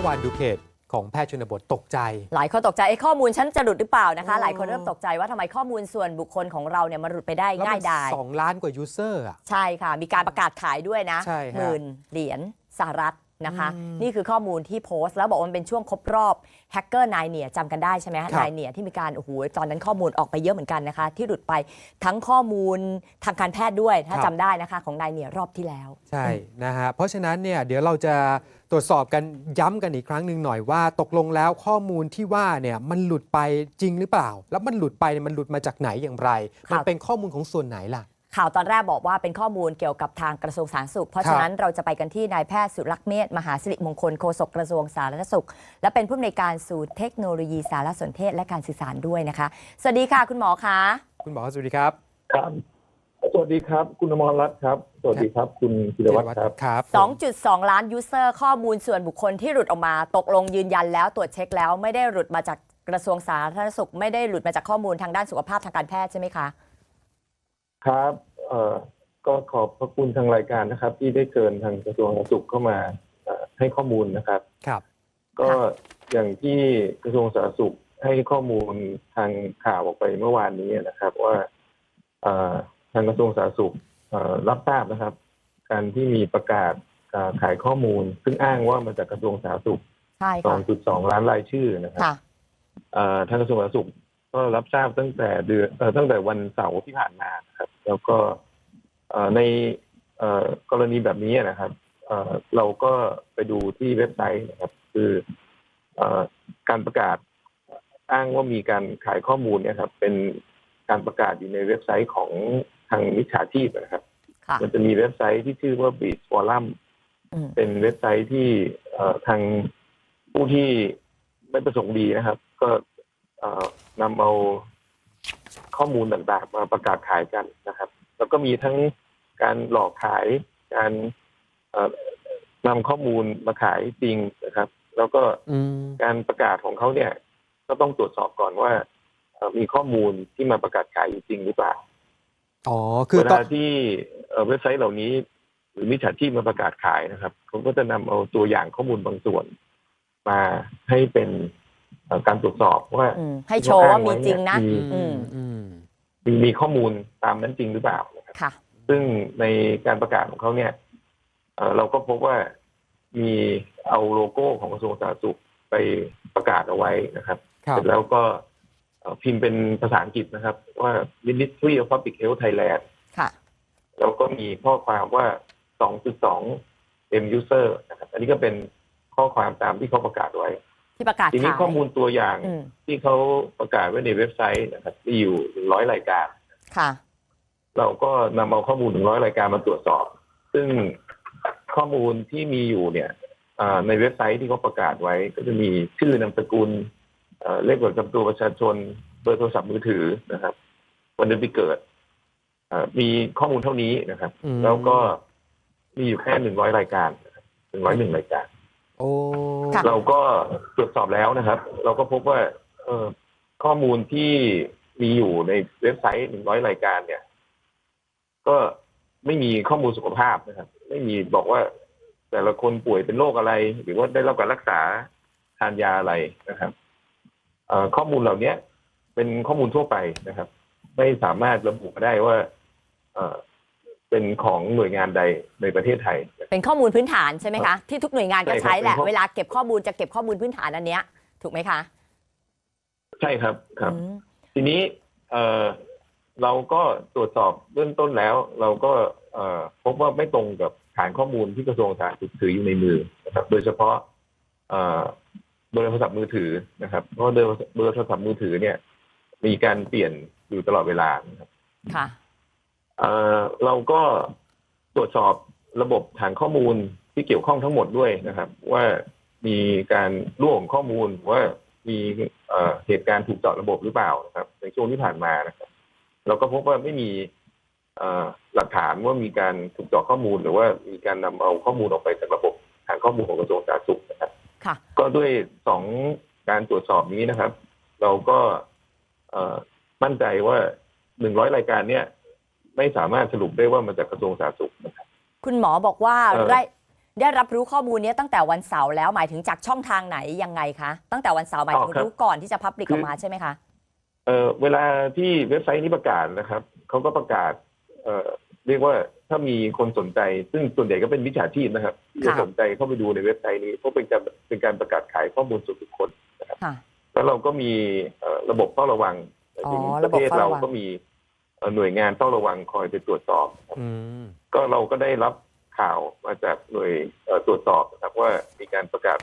มื่อวานดูเพจของแพทย์ชนบทตกใจ หลายคนตกใจไอ้ข้อมูลฉันจะหลุดหรือเปล่านะคะอ๋อหลายคนเริ่มตกใจว่าทำไมข้อมูลส่วนบุคคลของเราเนี่ยมันหลุดไปได้แล้วง่ามัยนดายสองล้านกว่ายูเซอร์อะ ใช่ค่ะ มีการประกาศขายด้วยนะใช่ฮะหมื่นเหรียญสหรัฐนะคะอืมนี่คือข้อมูลที่โพสต์แล้วบอกว่ามันเป็นช่วงครบรอบ แฮกเกอร์นายเนี่ยจำกันได้ใช่ไหมครัฮะบนายเนี่ยที่มีการโอ้โหตอนนั้นข้อมูลออกไปเยอะเหมือนกันนะคะ ที่หลุดไปทั้งข้อมูลทางการแพทย์ด้วยถ้าจำได้นะคะ ของนายเนี่ยรอบที่แล้ว ใช่นะฮะเพราะฉะนั้นเนี่ยเดี๋ยวเราจะตรวจสอบกันย้ำกันอีกครั้งหนึ่งหน่อยว่า ตกลงแล้วข้อมูลที่ว่าเนี่ยมันหลุดไปจริงหรือเปล่า แล้วมันหลุดไปเนี่ยมันหลุดมาจากไหนอย่างไรครับมันเป็นข้อมูลของส่วนไหนล่ะ ข่าวตอนแรกบอกว่าเป็นข้อมูลเกี่ยวกับทางกระทรวงสาธารณสุข เพราะครับฉะนั้นเราจะไปกันที่นายแพทย์สุรักษ์เมธมหาสิริมงคลโฆษกกระทรวงสาธารณสุข และเป็นผู้อำนวยการศูนย์เทคโนโลยีสารสนเทศและการสื่อสารด้วยนะคะ สวัสดีค่ะคุณหมอคะคุณหมอสวัสดีครับครับสวัสดีครับ คุณอมรรัตน์ครับ สวัสดีครับ คุณธีรวัตรครับครับ2.2 ล้านยูเซอร์ข้อมูลส่วนบุคคลที่หลุดออกมา ตกลงยืนยันแล้วตรวจเช็คแล้วไม่ได้หลุดมาจากกระทรวงสาธารณสุข ไม่ได้หลุดมาจากข้อมูลทางด้านสุขภาพทางการแพทย์ใช่ไหมคะ ครับเอ่อก็ขอบพระคุณทางรายการนะครับ ที่ได้เชิญทางกระทรวงสาธารณสุขเข้ามาเอ่อให้ข้อมูลนะครับ ครับ ก็อย่างที่กระทรวงสาธารณสุขให้ข้อมูลทางข่าวออกไปเมื่อวานนี้นะครับ ว่าเอ่อทางกระทรวงสาธารณสุขเอ่อรับทราบนะครับ การที่มีประกาศเอ่อขายข้อมูล ซึ่งอ้างว่ามาจากกระทรวงสาธารณสุข ใช่ค่ะ2.2 ล้านรายชื่อนะครับ ค่ะ เอ่อทางกระทรวงสาธารณสุข ก็รับทราบตั้งแต่เดือนเอ่อตั้งแต่วันเสาร์ที่ผ่านมานะครับ แล้วก็เอ่อในเอ่อกรณีแบบนี้นะครับเอ่อเราก็ไปดูที่เว็บไซต์นะครับ คือเอ่อการประกาศอ้างว่ามีการขายข้อมูลเนี่ยครับ เป็นการประกาศอยู่ในเว็บไซต์ของทางมิจฉาชีพนะครับค่ะมันจะมีเว็บไซต์ที่ชื่อว่า b e a c h Forum อืมเป็นเว็บไซต์ที่เอ่อทางผู้ที่ไม่ประสงค์ดีนะครับ ก็เอ่อ นำเอาข้อมูลต่างๆ มาประกาศขายกันนะครับ แล้วก็มีทั้งการหลอกขายการเอ่อนำข้อมูลมาขายจริงนะครับ แล้วก็อืมการประกาศของเขาเนี่ย ก็ต้องตรวจสอบก่อนว่าเอ่อมีข้อมูลที่มาประกาศขายอยู่จริงหรือเปล่าอ๋อคือเวตอลานที่เอ่อเว็บไซต์เหล่านี้ หรือมิจฉาชีพมาประกาศขายนะครับเขาก็จะนำเอาตัวอย่างข้อมูลบางส่วน มาให้เป็นเอ่อ การตรวจสอบว่าอืมให้โชว์ว่ามีจริงนะมีอืมอืมมีมีข้อมูลตามนั้นจริงหรือเปล่านะครับค่ะซึ่งในการประกาศของเขาเนี่ยเอ่อเราก็พบว่ามีเอาโลโก้ของกระทรวงสาธารณสุขไปประกาศเอาไว้นะครับครับเสร็จแล้วก็เอ่อพิมพ์เป็นภาษาอังกฤษนะครับ ว่า Ministry of Public Health Thailand ค่ะแล้วก็มีข้อความว่า 2.2 M user นะครับ อันนี้ก็เป็นข้อความตามที่เขาประกาศไว้ ที่ประกาศทีนี้ขายข้อมูลตัวอย่างอืมที่เขาประกาศไว้ในเว็บไซต์นะครับมีอยู่100รายการ ค่ะ เราก็นำเอาข้อมูล100รายการมาตรวจสอบ ซึ่งข้อมูลที่มีอยู่เนี่ยอ่าในเว็บไซต์ที่เขาประกาศไว้ ก็จะมีชื่อนามสกุลเอ่อเลขบัตรประจำตัวประชาชน เบอร์โทรศัพท์มือถือนะครับ วันเดือนปีเกิดเอ่อมีข้อมูลเท่านี้นะครับ อืม แล้วก็มีอยู่แค่หนึ่งร้อยรายการหนึ่งร้อยหนึ่งรายการ โอ้ ค่ะ เราก็ตรวจสอบแล้วนะครับ เราก็พบว่าเออข้อมูลที่มีอยู่ในเว็บไซต์หนึ่งร้อยรายการเนี่ย ก็ไม่มีข้อมูลสุขภาพนะครับ ไม่มีบอกว่าแต่ละคนป่วยเป็นโรคอะไร หรือว่าได้รับการรักษาทานยาอะไรนะครับเอ่อข้อมูลเหล่านี้เป็นข้อมูลทั่วไปนะครับ ไม่สามารถระบุได้ว่า เอ่อ เป็นของหน่วยงานใดในประเทศไทย เป็นข้อมูลพื้นฐานใช่ไหมคะที่ทุกหน่วยงานก็ใช่ครับใช้แหละเป็นข้อเวลาเก็บข้อมูลจะเก็บข้อมูลพื้นฐานอันเนี้ยถูกไหมคะ ใช่ครับครับ อืมทีนี้เอ่อเราก็ตรวจสอบเบื้องต้นแล้ว เราก็เอ่อพบว่าไม่ตรงกับฐานข้อมูลที่กระทรวงสาธารณสุขถืออยู่ในมือนะครับ โดยเฉพาะเอ่อเบอร์โทรศัพท์มือถือนะครับ เพราะว่าเบอร์เบอร์โทรศัพท์มือถือเนี่ย มีการเปลี่ยนอยู่ตลอดเวลานะครับ ค่ะ เอ่อเราก็ตรวจสอบระบบฐานข้อมูลที่เกี่ยวข้องทั้งหมดด้วยนะครับ ว่ามีการร่วมข้อมูลว่ามีเอ่อเหตุการณ์ถูกเจาะระบบหรือเปล่านะครับ ในช่วงที่ผ่านมานะครับ เราก็พบว่าไม่มีเอ่อหลักฐานว่ามีการถูกเจาะข้อมูล หรือว่ามีการนำเอาข้อมูลออกไปจากระบบฐานข้อมูลของกระทรวงสาธารณสุขนะครับค่ะก็ด้วยสองการตรวจสอบนี้นะครับ เราก็เอ่อมั่นใจว่าหนึ่งร้อยรายการเนี่ย ไม่สามารถสรุปได้ว่ามาจากกระทรวงสาธารณสุขนะครับ คุณหมอบอกว่าเอ่อรายได้รับรู้ข้อมูลเนี้ยตั้งแต่วันเสาร์แล้วหมายถึงจากช่องทางไหนยังไงคะ ตั้งแต่วันเสาร์หมายถึงอ๋อครับรู้ก่อนที่จะพับลิกคือออกมาใช่ไหมคะ เอ่อเวลาที่เว็บไซต์นี้ประกาศนะครับเขาก็ประกาศ เอ่อเรียกว่าถ้ามีคนสนใจ ซึ่งส่วนใหญ่ก็เป็นวิชาชีพนะครับที่จะค่ะ สนใจเข้าไปดูในเว็บไซต์นี้เพราะเป็นการเป็นการประกาศขายข้อมูลส่วนบุคคล ค่ะ แล้วเราก็มีเอ่อระบบเฝ้าระวังอ๋อถึงประระบบเทศเฝ้าเราระวัง ก็มีเอ่อ หน่วยงานเฝ้าระวังคอยไปตรวจสอบอืมก็เราก็ได้รับข่าวมาจากหน่วยเอ่อตรวจสอบนะครับ ว่ามีการประกาศ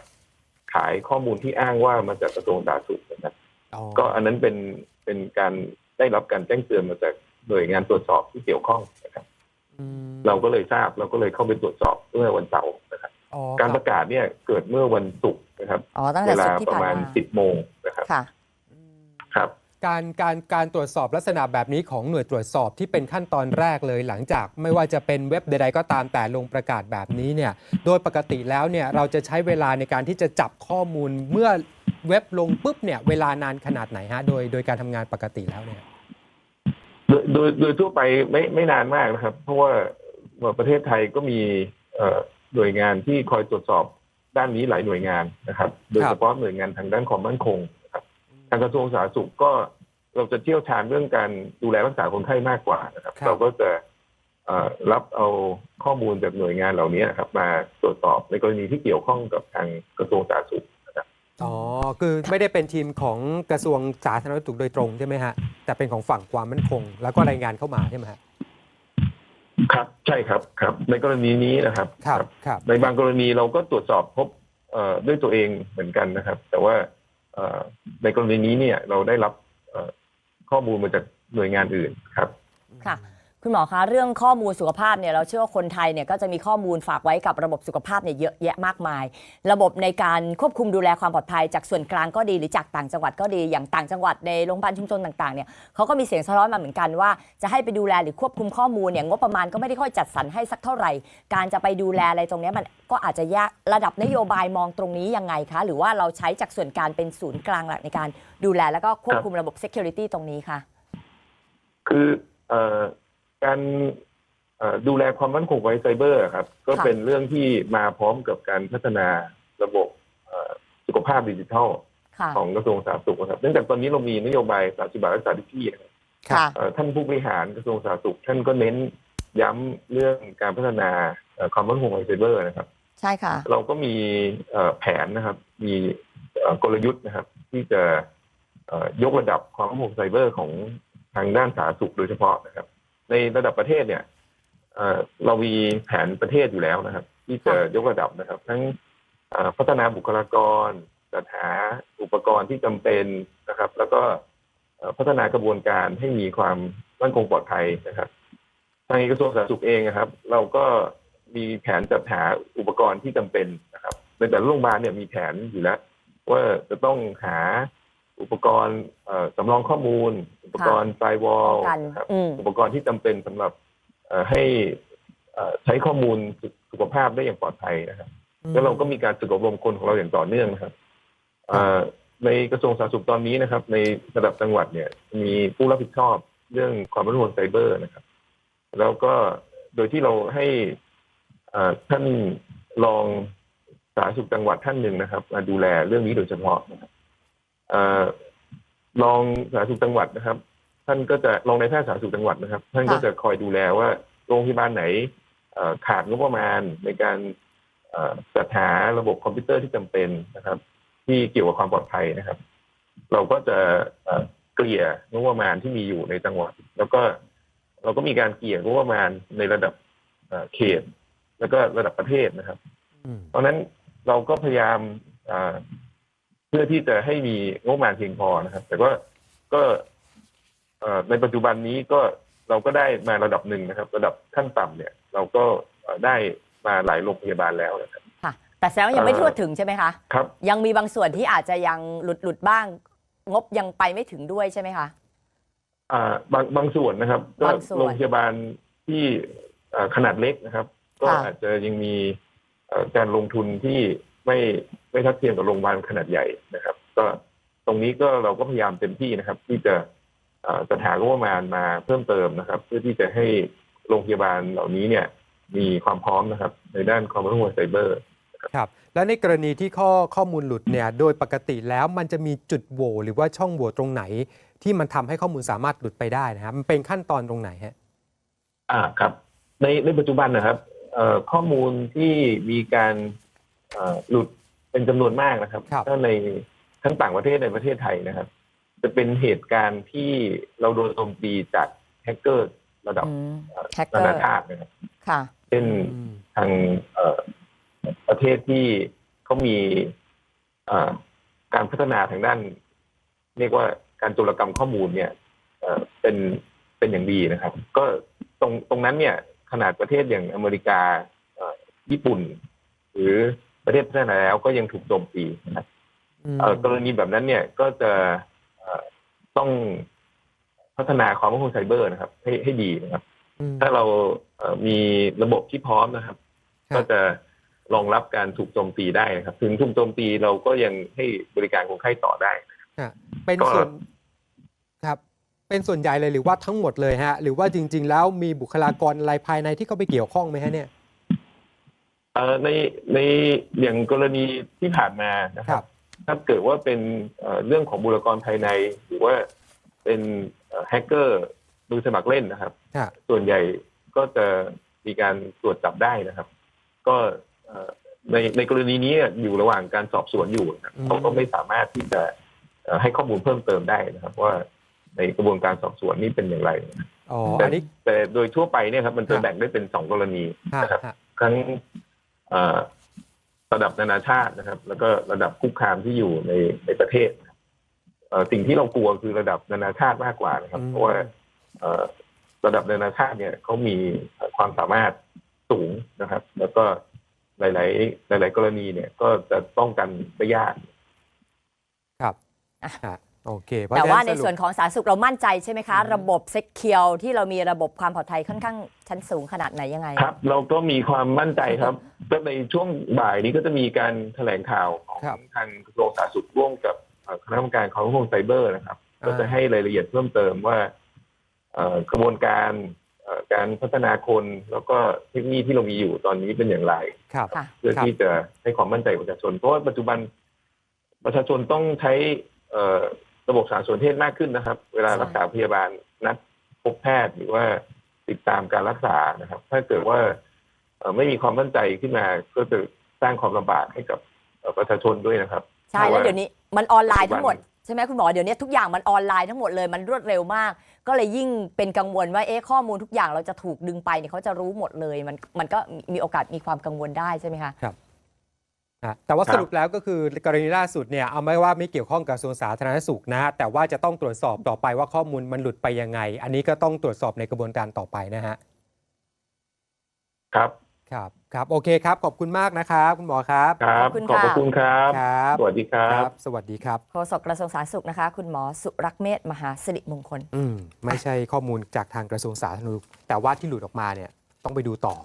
ขายข้อมูลที่อ้างว่ามาจากกระทรวงสาธารณสุขนะครับอ๋อก็อันนั้นเป็นเป็นการได้รับการแจ้งเตือนมาจากหน่วยงานตรวจสอบที่เกี่ยวข้องนะครับอืมเราก็เลยทราบเราก็เลยเข้าไปตรวจสอบเมื่อวันเสาร์นะครับอ๋อการคปรับระกาศเนี่ยเกิดเมื่อวันศุกร์นะครับอ๋อตั้งเวแต่ลาศุกร์ที่ประผ่านมาณมาสิบโมงนะครับค่ะครับ การการการตรวจสอบลักษณะแบบนี้ของหน่วยตรวจสอบที่เป็นขั้นตอนแรกเลยหลังจากไม่ว่าจะเป็นเว็บใด ๆ ก็ตามแต่ลงประกาศแบบนี้เนี่ยโดยปกติแล้วเนี่ยเราจะใช้เวลาในการที่จะจับข้อมูลเมื่อเว็บลงปุ๊บเนี่ยเวลานานขนาดไหนฮะโดยโดยการทำงานปกติแล้วเนี่ยโดยโดยโดยทั่วไปไม่ไม่นานมากนะครับ เพราะว่าประเทศไทยก็มีเอ่อหน่วยงานที่คอยตรวจสอบด้านนี้หลายหน่วยงานนะครับ โดยเฉพาะหน่วยงานทางด้านความมั่นคงนะครับทางกระทรวงสาธารณสุขก็ เราจะเชี่ยวชาญเรื่องการดูแลรักษาคนไข้มากกว่านะครับ ครับ เราก็จะเอ่อรับเอาข้อมูลจากหน่วยงานเหล่านี้นะครับ มาตรวจสอบในกรณีที่เกี่ยวข้องกับทางกระทรวงสาธารณสุขอ๋อ คือไม่ได้เป็นทีมของกระทรวงสาธารณสุขโดยตรงใช่ไหมฮะ แต่เป็นของฝั่งความมั่นคง แล้วก็รายงานเข้ามาใช่ไหมฮะ ครับ ใช่ครับครับ ในกรณีนี้นะครับครับ ครับ ในบางกรณีเราก็ตรวจสอบพบเอ่อด้วยตัวเองเหมือนกันนะครับ แต่ว่าเอ่อในกรณีนี้เนี่ยเราได้รับเอ่อ ข้อมูลมาจากหน่วยงานอื่นครับค่ะ คุณหมอคะเรื่องข้อมูลสุขภาพเนี่ยเราเชื่อว่าคนไทยเนี่ยก็จะมีข้อมูลฝากไว้กับระบบสุขภาพเนี่ยเยอะแยะมากมาย ระบบในการควบคุมดูแลความปลอดภัยจากส่วนกลางก็ดีหรือจากต่างจังหวัดก็ดีอย่างต่างจังหวัดในโรงพยาบาลชุมชนต่างๆเนี่ยเขาก็มีเสียงสะท้อนมาเหมือนกันว่า จะให้ไปดูแลหรือควบคุมข้อมูลเนี่ยงบประมาณก็ไม่ได้ค่อยจัดสรรให้สักเท่าไหร่ การจะไปดูแลอะไรตรงนี้มันก็อาจจะยากระดับนโยบายมองตรงนี้ยังไงคะ หรือว่าเราใช้จากส่วนกลางเป็นศูนย์กลางหลักในการดูแลแล้วก็ควบคุมระบบ security ตรงนี้คะคือเอ่อ การเอ่อดูแลความมั่นคงไว้ไซเบอร์ครับ ก็ค่ะเป็นเรื่องที่มาพร้อมกับการพัฒนาระบบเอ่อสุขภาพดิจิทัลค่ะของกระทรวงสาธารณสุขนะครับเนื่องจากตอนนี้เรามีนโยบาย 30 บาทรักษาทุกที่นะครับค่ะเอ่อท่านผู้บริหารกระทรวงสาธารณสุข ท่านก็เน้นย้ำเรื่องการพัฒนาเอ่อความมั่นคงไซเบอร์นะครับ ใช่ค่ะ เราก็มีเอ่อแผนนะครับ มีเอ่อกลยุทธ์นะครับ ที่จะเอ่อยกระดับความมั่นคงไซเบอร์ของทางด้านสาธารณสุขโดยเฉพาะนะครับ ในระดับประเทศเนี่ยเอ่อเรามีแผนประเทศอยู่แล้วนะครับ ที่จะยกระดับนะครับ ทั้งเอ่อพัฒนาบุคลากรจัดหาอุปกรณ์ที่จำเป็นนะครับ แล้วก็เอ่อพัฒนากระบวนการให้มีความมั่นคงปลอดภัยนะครับทางกระทรวงสาธารณสุขเองนะครับ เราก็มีแผนจัดหาอุปกรณ์ที่จำเป็นนะครับในแต่ละโรงพยาบาลเนี่ยมีแผนอยู่แล้ว ว่าจะต้องหา อุปกรณ์เอ่อสำรองข้อมูล อุปกรณ์ไฟวอลป้องกันนะครับอืมอุปกรณ์ที่จำเป็นสำหรับเอ่อให้เอ่อใช้ข้อมูลสุสุขภาพได้อย่างปลอดภัยนะครับแล้วเราก็มีการฝึกอบรมคนของเราอย่างต่อเนื่องนะครับเอ่อในกระทรวงสาธารณสุขตอนนี้นะครับ ในระดับจังหวัดเนี่ย มีผู้รับผิดชอบเรื่องความมั่นคงไซเบอร์นะครับ แล้วก็โดยที่เราให้เอ่อท่านรองสาธารณสุขจังหวัดท่านหนึ่งนะครับมาดูแลเรื่องนี้โดยเฉพาะนะครับเอ่อ รองสาธารณสุขจังหวัดนะครับ ท่านก็จะรองในายแพทย์สาธารณสุขจังหวัดนะครับ ท่านก็ค่ะจะคอยดูแลว่าโรงพยาบาลไหนเอ่อขาดงบประมาณในการเอ่อจัดหาระบบคอมพิวเตอร์ที่จำเป็นนะครับ ที่เกี่ยวกับความปลอดภัยนะครับ เราก็จะเอ่อเกลี่ยงบประมาณที่มีอยู่ในจังหวัด แล้วก็เราก็มีการเกลี่ยงบประมาณในระดับเอ่อเขต แล้วก็ระดับประเทศนะครับอืมเพราะฉะนั้นเราก็พยายามอ่า เพื่อที่จะให้มีงบประมาณเพียงพอนะครับ แต่ว่าก็เอ่อในปัจจุบันนี้ก็เราก็ได้มาระดับหนึ่งนะครับ ระดับขั้นต่ำเนี่ย เราก็เอ่อได้มาหลายโรงพยาบาลแล้วนะครับค่ะ แต่แสดงว่ายังไม่เอ่อทั่วถึงใช่ไหมคะครับยังมีบางส่วนที่อาจจะยังหลุดหลุดบ้าง งบยังไปไม่ถึงด้วยใช่ไหมคะอ่าบางบางส่วนนะครับ ก็บางส่วนโรงพยาบาลที่เอ่อขนาดเล็กนะครับ ก็ค่ะอาจจะยังมีเอ่อการลงทุนที่ไม่ ไม่ทัดเทียมกับโรงพยาบาลขนาดใหญ่นะครับ ก็ตรงนี้ก็เราก็พยายามเต็มที่นะครับ ที่จะเอ่อจัดหางบประมาณมาเพิ่มเติมนะครับ เพื่อที่จะให้โรงพยาบาลเหล่านี้เนี่ยมีความพร้อมนะครับ ในด้านความมั่นคงไซเบอร์ครับแล้วในกรณีที่ข้อข้อมูลหลุดเนี่ยโดยปกติแล้วมันจะมีจุดโหว่หรือว่าช่องโหว่ตรงไหน ที่มันทำให้ข้อมูลสามารถหลุดไปได้นะครับมันเป็นขั้นตอนตรงไหนฮะอ่าครับ ในในปัจจุบันนะครับเอ่อข้อมูลที่มีการเอ่อหลุด เป็นจำนวนมากนะครับครับถ้าในทั้งต่างประเทศในประเทศไทยนะครับ จะเป็นเหตุการณ์ที่เราโดนโจมตีจากแฮกเกอร์ระดับอืมเอ่อแฮกเกอร์นานาชาตินะครับค่ะเช่นอืมทางเอ่อประเทศที่เขามีเอ่อการพัฒนาทางด้าน เรียกว่าการโจรกรรมข้อมูลเนี่ยเอ่อเป็นเป็นอย่างดีนะครับ ก็ตรงตรงนั้นเนี่ย ขนาดประเทศอย่างอเมริกาเอ่อญี่ปุ่น หรือ ประเทศพัฒนาแล้วก็ยังถูกโจมตีนะครับเอ่อกรณีแบบนั้นเนี่ยก็จะเอ่อต้องพัฒนาความมั่นคงไซเบอร์นะครับ ให้ให้ดีนะครับอืมถ้าเราเอ่อมีระบบที่พร้อมนะครับครับ ก็จะรองรับการถูกโจมตีได้นะครับ ถึงถูกโจมตีเราก็ยังให้บริการคนไข้ต่อได้ฮะเป็นก็ส่วนครับ เป็นส่วนใหญ่เลยหรือว่าทั้งหมดเลยฮะ หรือว่าจริง ๆ แล้วมีบุคลากรอะไรภายในที่เข้าไปเกี่ยวข้องไหมฮะเนี่ย เอ่อในในอย่างกรณีที่ผ่านมานะคครัรับบถ้าเกิดว่าเป็นเอ่อเรื่องของบุคลากรภายใน หรือว่าเป็นเอ่อแฮกเกอร์มือสมัครเล่นนะครับฮะส่วนใหญ่ก็จะมีการตรวจจับได้นะครับ ก็เอ่อในในกรณีนี้อยู่ระหว่างการสอบสวนอยู่นะครับอืมเขาก็ไม่สามารถที่จะเอ่อให้ข้อมูลเพิ่มเติมได้นะครับ ว่าในกระบวนการสอบสวนนี่เป็นอย่างไรอ๋อแต่อันนี้แต่โดยทั่วไปเนี่ยครับ มันจะครับแบ่งได้เป็นสองกรณีฮะนะครับฮะทั้งเอ่อ ระดับนานาชาตินะครับ แล้วก็ระดับคุกคามที่อยู่ในในประเทศนะครับเอ่อสิ่งที่เรากลัวคือระดับนานาชาติมากกว่านะครับ เพราะว่าเอ่อระดับนานาชาติเนี่ยเขามีความสามารถสูงนะครับ แล้วก็หลาย ๆ หลาย ๆ กรณีเนี่ย ก็จะป้องกันได้ยาก ครับอะฮะ โอเคเพระแต่ฉะว่าในรุป ส่วนของสาธารณสุขเรามั่นใจใช่ไหมคะอืมระบบเซ็กเคียวที่เรามีระบบความปลอดภัยค่อนข้างชั้นสูงขนาดไหนยังไง ครับ เราก็มีความมั่นใจครับก็ในช่วงบ่ายนี้ก็จะมีการแถลงข่าวของครับทางกระทรวงสาธารณสุขร่วมกับเอ่อคณะกรรมการความมั่นคงไซเบอร์นะครับ อ่า ก็จะให้รายละเอียดเพิ่มเติมว่าเอ่อกระบวนการเอ่อการพัฒนาคนแล้วก็เทคโนโลยีที่เรามีอยู่ตอนนี้เป็นอย่างไร ครับค่ะ เพื่อครับ ที่จะให้ความมั่นใจกับประชาชน เพราะว่าปัจจุบันประชาชนต้องใช้เอ่อ ระบบสารสนเทศมากขึ้นนะครับ เวลาใช่รักษาพยาบาลนัดพบแพทย์หรือว่าติดตามการรักษานะครับ ถ้าเกิดว่าเอ่อไม่มีความมั่นใจขึ้นมาก็จะสร้างความลำบากให้กับเอ่อประชาชนด้วยนะครับ ใช่แล้วเดี๋ยวนี้มันออนไลน์ทั้งหมดปัจจุบันใช่ไหมคุณหมอเดี๋ยวนี้ทุกอย่างมันออนไลน์ทั้งหมดเลยมันรวดเร็วมาก ก็เลยยิ่งเป็นกังวลว่าเอ๊ะข้อมูลทุกอย่างเราจะถูกดึงไปเนี่ยเขาจะรู้หมดเลย มันมันก็มีโอกาสมีความกังวลได้ใช่ไหมคะ นะแต่ว่าครับสรุปแล้วก็คือกรณีล่าสุดเนี่ยเอาไม่ว่าไม่เกี่ยวข้องกับกระทรวงสาธารณสุขนะฮะแต่ว่าจะต้องตรวจสอบต่อไปว่าข้อมูลมันหลุดไปยังไง อันนี้ก็ต้องตรวจสอบในกระบวนการต่อไปนะฮะครับครับครับโอเคครับ ขอบคุณมากนะครับคุณหมอครับครับขอบคุณขอบพระค่ะคุณครับครับสวัสดีครับ สวัสดีครับโฆษกกระทรวงสาธารณสุขนะคะ คุณหมอสุรักษ์เมธมหาสิริมงคล อืมไม่ใช่ข้อมูลจากทางกระทรวงสาธารณสุข แต่ว่าที่หลุดออกมาเนี่ยต้องไปดูต่อ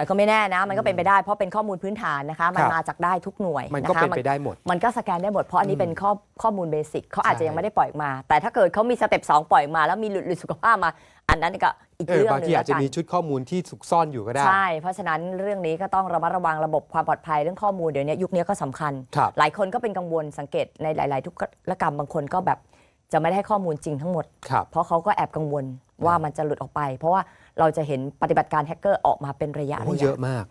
แต่ก็ไม่แน่นะ มันก็เป็นไปได้เพราะเป็นข้อมูลพื้นฐานนะคะ มันครับมาจากได้ทุกหน่วยมันนะก็คะเป็นไปได้หมด มันก็สแกนได้หมดเพราะอันนี้อืมเป็นข้อข้อมูลเบสิกเขาอาจจะใช่ยังไม่ได้ปล่อยออกมา แต่ถ้าเกิดเขามีสเต็ปสองปล่อยออกมา แล้วมีหลุดหลุดสุขภาพมา อันนั้นก็อีกเออเรื่องบางหนึทีงอาจจะแล้วมีกันชุดข้อมูลที่ซุกซ่อนอยู่ก็ได้ ใช่ เพราะฉะนั้นเรื่องนี้ก็ต้องระมัดระวังระบบความปลอดภัยเรื่องข้อมูลเดี๋ยวนี้ยุคนี้ก็สำคัญครับหลายคนก็เป็นกังวลสังเกตในหลาย ๆ ทุกรกรรมบางคนก็แบบจะไม่ได้ให้ข้อมูลจริงทั้งหมดครับเพราะเขาก็แอบกังวล ว่ามันจะหลุดออกไป เพราะว่าเราจะเห็นปฏิบัติการแฮกเกอร์ออกมาเป็นระยะโอ้ระเยยะอะมาก